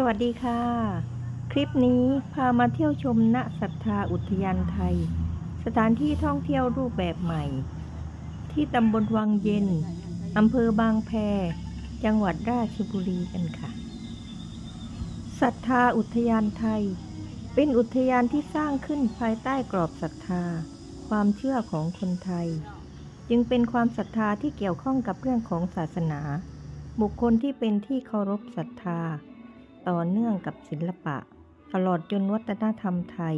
สวัสดีค่ะ คลิปนี้พามาเที่ยวชมณศรัทธาอุทยานไทย สถานที่ท่องเที่ยวรูปแบบใหม่ ที่ตำบลวังเย็นอำเภอบางแพ จังหวัดราชบุรีกันค่ะศรัทธาอุทยานไทย เป็นอุทยานที่สร้างขึ้นภายใต้กรอบศรัทธา ความเชื่อของคนไทย จึงเป็นความศรัทธาที่เกี่ยวข้องกับเรื่องของศาสนา บุคคลที่เป็นที่เคารพศรัทธา ต่อเนื่องกับศิลปะ ตลอดจนวัฒนธรรมไทย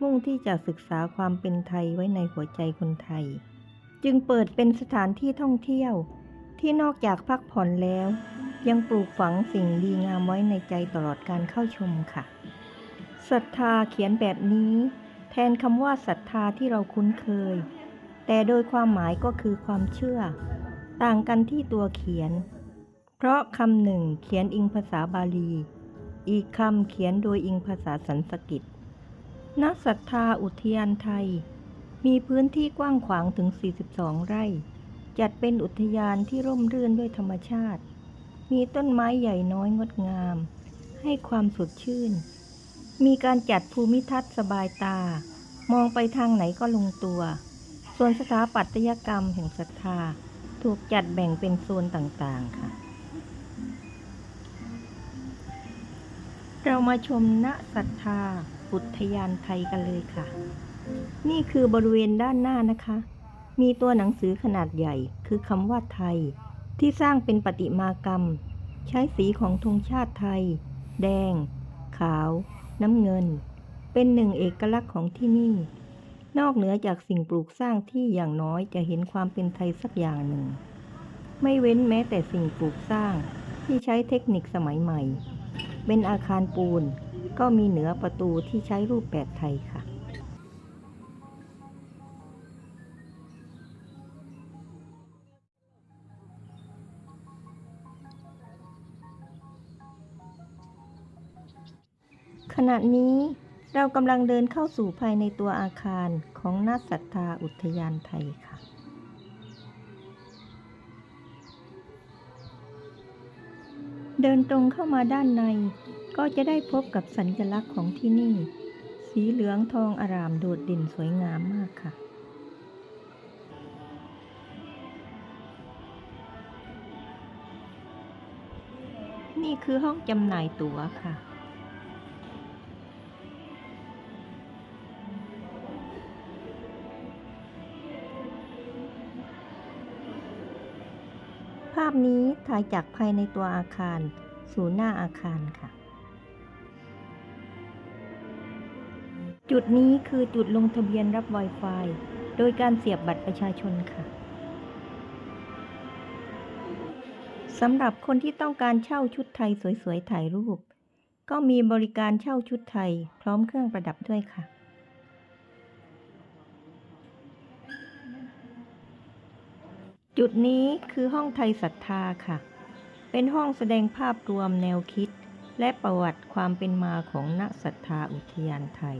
มุ่งที่จะศึกษาความเป็นไทยไว้ในหัวใจคนไทย จึงเปิดเป็นสถานที่ท่องเที่ยว ที่นอกจากพักผ่อนแล้ว ยังปลูกฝังสิ่งดีงามไว้ในใจตลอดการเข้าชมค่ะศรัทธาเขียนแบบนี้ แทนคำว่าศรัทธาที่เราคุ้นเคย แต่โดยความหมายก็คือความเชื่อ ต่างกันที่ตัวเขียน เพราะคำหนึ่งเขียนอิงภาษาบาลี อีกคำเขียนโดยอิงภาษาสันสกฤตณศรัทธาอุทยานไทย มีพื้นที่กว้างขวางถึง 42 ไร่ จัดเป็นอุทยานที่ร่มรื่นด้วยธรรมชาติ มีต้นไม้ใหญ่น้อยงดงาม ให้ความสดชื่น มีการจัดภูมิทัศน์สบายตา มองไปทางไหนก็ลงตัว ส่วนสถาปัตยกรรมแห่งศรัทธา ถูกจัดแบ่งเป็นโซนต่างๆค่ะ เรามาชมณศรัทธาอุทยานไทยกันเลยค่ะ นี่คือบริเวณด้านหน้านะคะ มีตัวหนังสือขนาดใหญ่คือคำว่าไทย ที่สร้างเป็นประติมากรรม ใช้สีของธงชาติไทย แดง ขาว น้ำเงิน เป็นหนึ่งเอกลักษณ์ของที่นี่ นอกเหนือจากสิ่งปลูกสร้างที่อย่างน้อยจะเห็นความเป็นไทยสักอย่างหนึ่ง ไม่เว้นแม้แต่สิ่งปลูกสร้างที่ใช้เทคนิคสมัยใหม่ เป็นอาคารปูน ก็มีเหนือประตูที่ใช้รูปแบบไทยค่ะขณะนี้เรากำลังเดินเข้าสู่ภายในตัวอาคารของนาศรัทธาอุทยานไทยค่ะ เดินตรงเข้ามาด้านใน ก็จะได้พบกับสัญลักษณ์ของที่นี่ สีเหลืองทองอารามโดดเด่นสวยงามมากค่ะ นี่คือห้องจำหน่ายตั๋วค่ะ ภาพนี้ถ่ายจากภายในตัวอาคาร สู่หน้าอาคารค่ะ จุดนี้คือจุดลงทะเบียนรับ Wi-Fi โดยการเสียบบัตรประชาชนค่ะสำหรับคนที่ต้องการเช่าชุดไทยสวยๆถ่ายรูป ก็มีบริการเช่าชุดไทย พร้อมเครื่องประดับด้วยค่ะ จุดนี้คือห้องไทยศรัทธาค่ะ เป็นห้องแสดงภาพรวมแนวคิด และประวัติความเป็นมาของณศรัทธาอุทยานไทย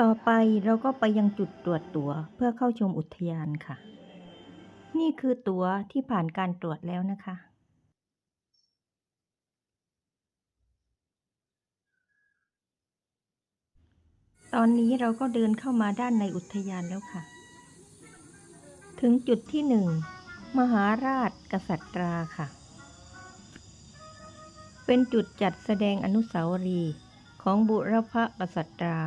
ต่อไปเราก็ไปยังจุดตรวจตั๋วเพื่อเข้าชมอุทยานค่ะ นี่คือตั๋วที่ผ่านการตรวจแล้วนะคะ ตอนนี้เราก็เดินเข้ามาด้านในอุทยานแล้วค่ะ ถึงจุดที่หนึ่งมหาราชกษัตราค่ะ เป็นจุดจัดแสดงอนุสาวรีย์ของบุรพกษัตรา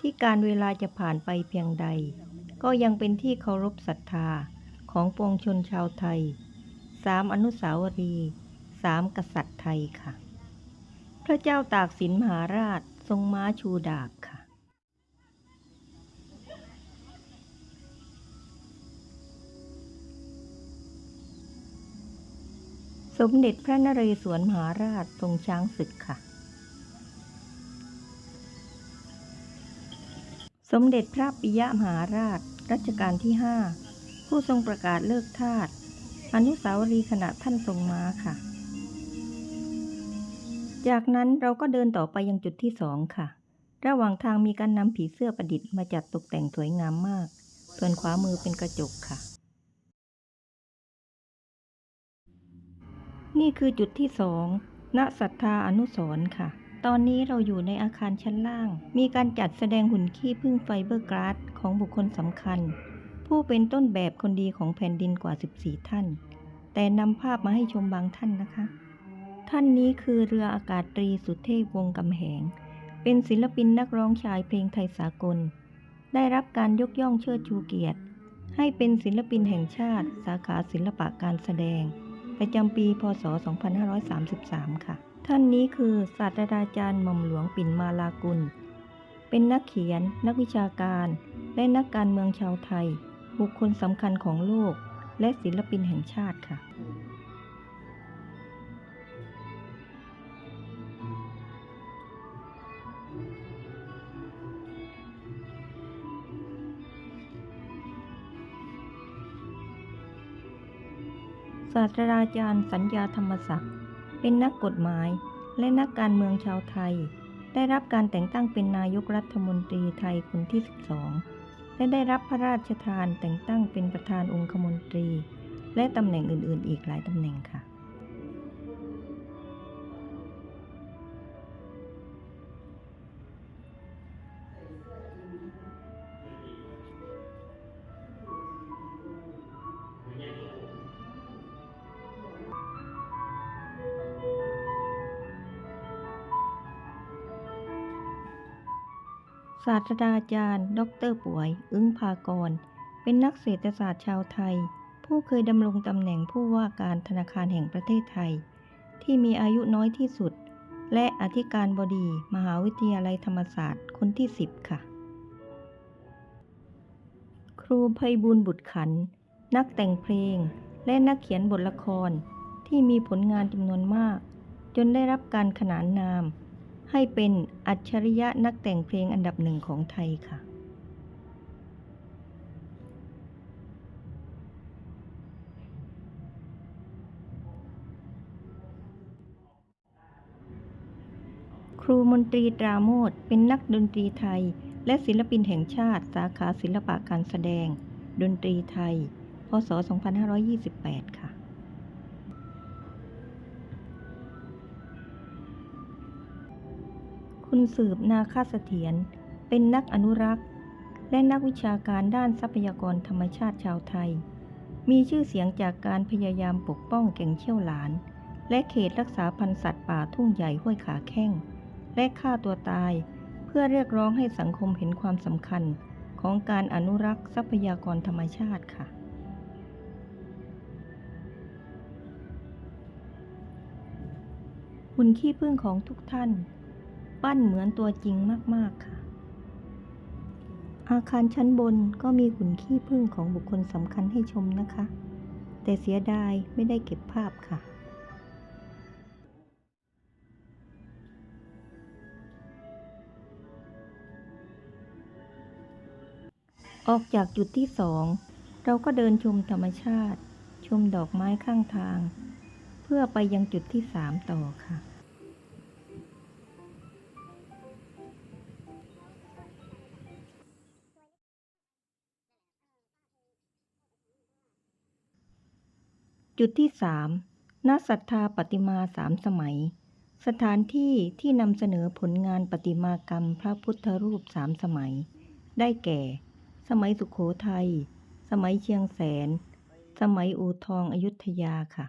ที่การเวลาจะผ่านไปเพียงใด ก็ยังเป็นที่เคารพศรัทธาของปวงชนชาวไทยสามอนุสาวรีย์สามกษัตริย์ไทยค่ะ พระเจ้าตากสินมหาราชทรงม้าชูดาบค่ะ สมเด็จพระนเรศวรมหาราชทรงช้างศึกค่ะ สมเด็จพระปิยมหาราชรัชกาลที่ 5 ผู้ทรงประกาศเลิกทาสอนุสาวรีย์ขณะท่านทรงม้าค่ะ จากนั้นเราก็เดินต่อไปยังจุดที่สองค่ะ ระหว่างทางมีการนำผีเสื้อประดิษฐ์มาจัดตกแต่งสวยงามมากสส่วนขวามือเป็นกระจกค่ะ นี่คือจุดที่สองณศรัทธาอนุสร์ค่ะ ตอนนี้เราอยู่ในอาคารชั้นล่าง มีการจัดแสดงหุ่นขี้ผึ้งไฟเบอร์กราสของบุคคลสำคัญ ผู้เป็นต้นแบบคนดีของแผ่นดินกว่า 14 ท่าน แต่นำภาพมาให้ชมบางท่านนะคะ ท่านนี้คือเรืออากาศตรีสุเทพวงศ์กำแหง เป็นศิลปินนักร้องชายเพลงไทยสากล ได้รับการยกย่องเชิดชูเกียรติ ให้เป็นศิลปินแห่งชาติ สาขาศิลปะการแสดง ประจำปี พศ 2533 ค่ะ ท่านนี้คือศาสตราจารย์หม่อมหลวงปิ่นมาลากุล เป็นนักเขียน นักวิชาการ และนักการเมืองชาวไทย บุคคลสำคัญของโลก และศิลปินแห่งชาติค่ะาสตราจารย์สัญญาธรรมศักดิ์เป็นนักกฎหมายและนักการเมืองชาวไทย ได้รับการแต่งตั้งเป็นนายกรัฐมนตรีไทยคนที่ 12 และได้รับพระราชทานแต่งตั้งเป็นประธานองคมนตรี และตำแหน่งอื่น ๆ อีกหลายตำแหน่งค่ะ ศาสตราจารย์ ดรป่วย อึ้งภากร เป็นนักเศรษฐศาสตร์ชาวไทย ผู้เคยดำรงตำแหน่งผู้ว่าการธนาคารแห่งประเทศไทย ที่มีอายุน้อยที่สุด และอธิการบดีมหาวิทยาลัยธรรมศาสตร์คนที่ 10 ค่ะ ครูไพบูลบุตรขัน นักแต่งเพลง และนักเขียนบทละครที่มีผลงานจำนวนมาก จนได้รับการขนานนาม ให้เป็นอัจฉริยะนักแต่งเพลงอันดับหนึ่งของไทยค่ะ ครูมนตรีตราโมทเป็นนักดนตรีไทย และศิลปินแห่งชาติ สาขาศิลปะการแสดง ดนตรีไทย พศ 2528 ค่ะ คุณสืบนาคาเสถียรเป็นนักอนุรักษ์ และนักวิชาการด้านทรัพยากรธรรมชาติชาวไทย มีชื่อเสียงจากการพยายามปกป้องแก่งเชี่ยวหลาน และเขตรักษาพันธุ์สัตว์ป่าทุ่งใหญ่ห้วยขาแข้ง และฆ่าตัวตาย เพื่อเรียกร้องให้สังคมเห็นความสำคัญของการอนุรักษ์ทรัพยากรธรรมชาติค่ะหุ่นขี้ผึ้งของทุกท่าน ปั้นเหมือนตัวจริงมาก ๆ ค่ะ อาคารชั้นบนก็มีหุ่นขี้ผึ้งของบุคคลสำคัญให้ชมนะคะ แต่เสียดายไม่ได้เก็บภาพค่ะออกจากจุดที่สองเราก็เดินชมธรรมชาติ ชมดอกไม้ข้างทาง เพื่อไปยังจุดที่สามต่อค่ะ จุดที่สามณศรัทธาปฏิมาสามสมัย สถานที่ที่นำเสนอผลงานปฏิมากรรมพระพุทธรูปสามสมัย ได้แก่ สมัยสุขโขทัย สมัยเชียงแสน สมัยอู่ทองอยุธยาค่ะ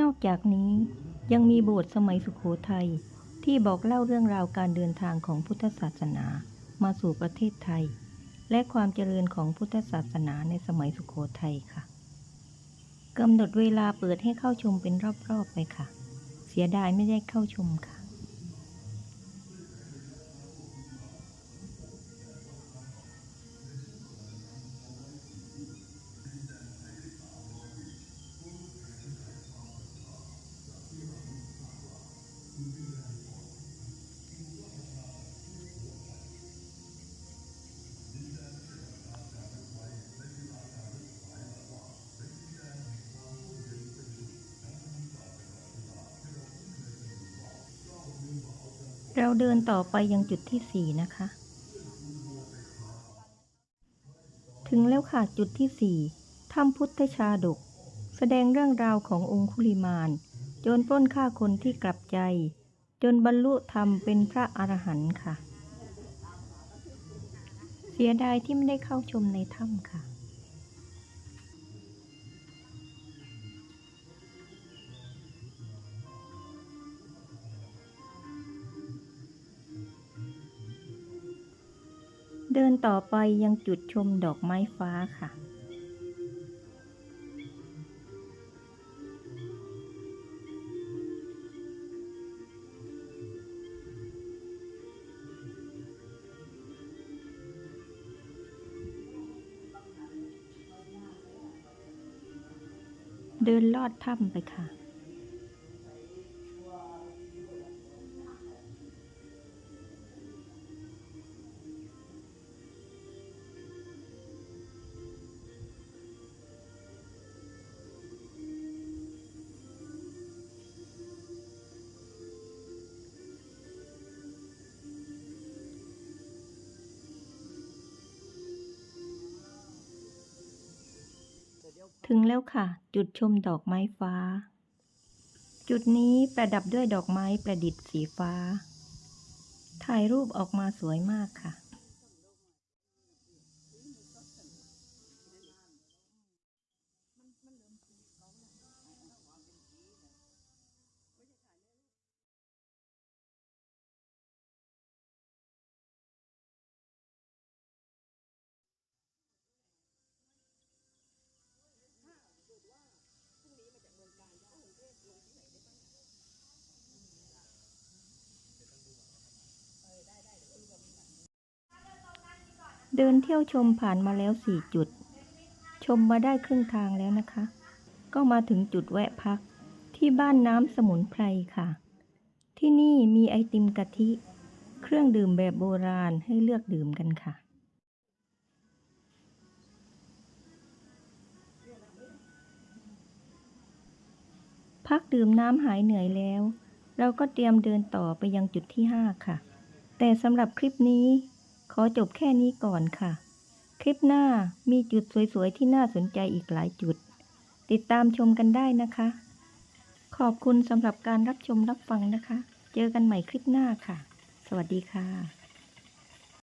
นอกจากนี้ยังมีโบสถ์สมัยสุขโขทัยที่บอกเล่าเรื่องราวการเดินทางของพุทธศาสนามาสู่ประเทศไทย และความเจริญของพุทธศาสนาในสมัยสุขโขทัยค่ะกำหนดเวลาเปิดให้เข้าชมเป็นรอบๆไปค่ะ เสียดายไม่ได้เข้าชมค่ะ เราเดินต่อไปยังจุดที่สี่นะคะ ถึงแล้วค่ะจุดที่สี่ถ้ำพุทธชาดก แสดงเรื่องราวขององคุลิมานโจรปล้นฆ่าคนที่กลับใจ จนบรรลุธรรมเป็นพระอรหันต์ค่ะ เสียดายที่ไม่ได้เข้าชมในถ้ำค่ะ เดินต่อไปยังจุดชมดอกไม้ฟ้าค่ะ เดินลอดถ้ำไปค่ะ ถึงแล้วค่ะ จุดชมดอกไม้ฟ้า จุดนี้ประดับด้วยดอกไม้ประดิษฐ์สีฟ้า ถ่ายรูปออกมาสวยมากค่ะ เดินเที่ยวชมผ่านมาแล้วสี่จุด ชมมาได้ครึ่งทางแล้วนะคะ ก็มาถึงจุดแวะพักที่บ้านน้ำสมุนไพรค่ะ ที่นี่มีไอติมกะทิ เครื่องดื่มแบบโบราณให้เลือกดื่มกันค่ะ พักดื่มน้ำหายเหนื่อยแล้ว เราก็เตรียมเดินต่อไปยังจุดที่ 5 ค่ะ แต่สำหรับคลิปนี้ ขอจบแค่นี้ก่อนค่ะ คลิปหน้ามีจุดสวย ๆ ที่น่าสนใจอีกหลายจุด ติดตามชมกันได้นะคะ ขอบคุณสำหรับการรับชมรับฟังนะคะ เจอกันใหม่คลิปหน้าค่ะ สวัสดีค่ะ